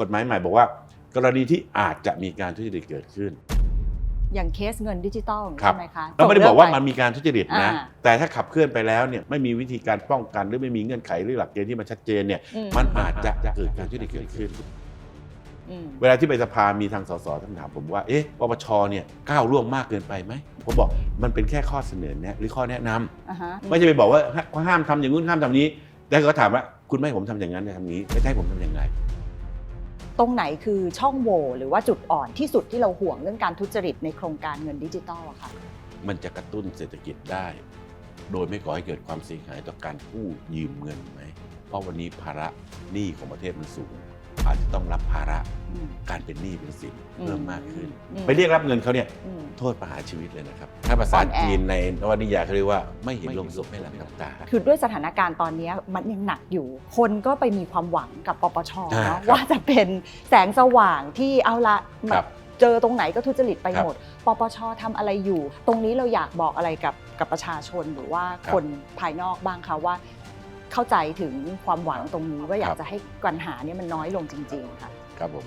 กฎหมายใหม่บอกว่า กรณีที่อาจจะมีการทุจริตเกิดขึ้น อย่างเคสเงินดิจิตอลครับ ใช่ไหมคะเราไม่ได้บอกว่ามันส่งมีการทุจริตนะ อ่า แต่ถ้าขับเคลื่อนไปแล้วเนี่ยไม่มีวิธีการป้องกันหรือไม่มีเงื่อนไขหรือหลักเกณฑ์ที่มันชัดเจนเนี่ยอืม มันอาจจะเกิดการทุจริตเกิดขึ้น อืม เวลาที่ไปสภามีทางสสท่านถามผมว่า เอ๊ะ ปปช เนี่ยก้าวล่วงมากเกินไปไหม ผมบอกมันเป็นแค่ข้อเสนอแนะหรือข้อแนะนำอ่าฮะไม่ใช่ไปบอกว่าห้ามทำอย่างนู้นห้ามทำนี้แล้วก็ถามว่าคุณไม่ให้ผมทำอย่างนั้นจะทำนี้ ไม่ให้ผมทำยังไง ตรงไหนคือช่องโหว่หรือว่าจุดอ่อนที่สุดที่เราห่วงเรื่องการทุจริตในโครงการเงินดิจิตอลอะค่ะมันจะกระตุ้นเศรษฐกิจได้ โดยไม่ก่อให้เกิดความเสียหายต่อการกู้ยืมเงินไหมเพราะวันนี้ภาระหนี้ของประเทศมันสูง อาจจะต้องรับภาระอืมการเป็นหนี้เป็นสินเพิ่มมากขึ้นอืมไปเรียกรับเงินเขาเนี่ยอืมโทษประหารชีวิตเลยนะครับ ถ้าภาษาอ่อนแอจีนในนวนิยายเขาเรียกว่าไม่เห็นลงศพไม่หลับน้ำตา คือด้วยสถานการณ์ตอนนี้มันยังหนักอยู่ คนก็ไปมีความหวังกับปปชอ่าเนาะครับว่าจะเป็นแสงสว่างที่เอาละมันครับเจอตรงไหนก็ทุจริตไปครับหมด ปปชทำอะไรอยู่ ตรงนี้เราอยากบอกอะไรกับกับประชาชนหรือว่าครับคนภายนอกบ้างคะว่า เข้าใจถึงความหวังตรงนี้ว่าอยากจะให้ปัญหาเนี่ยมันน้อยลงจริงๆค่ะครับผม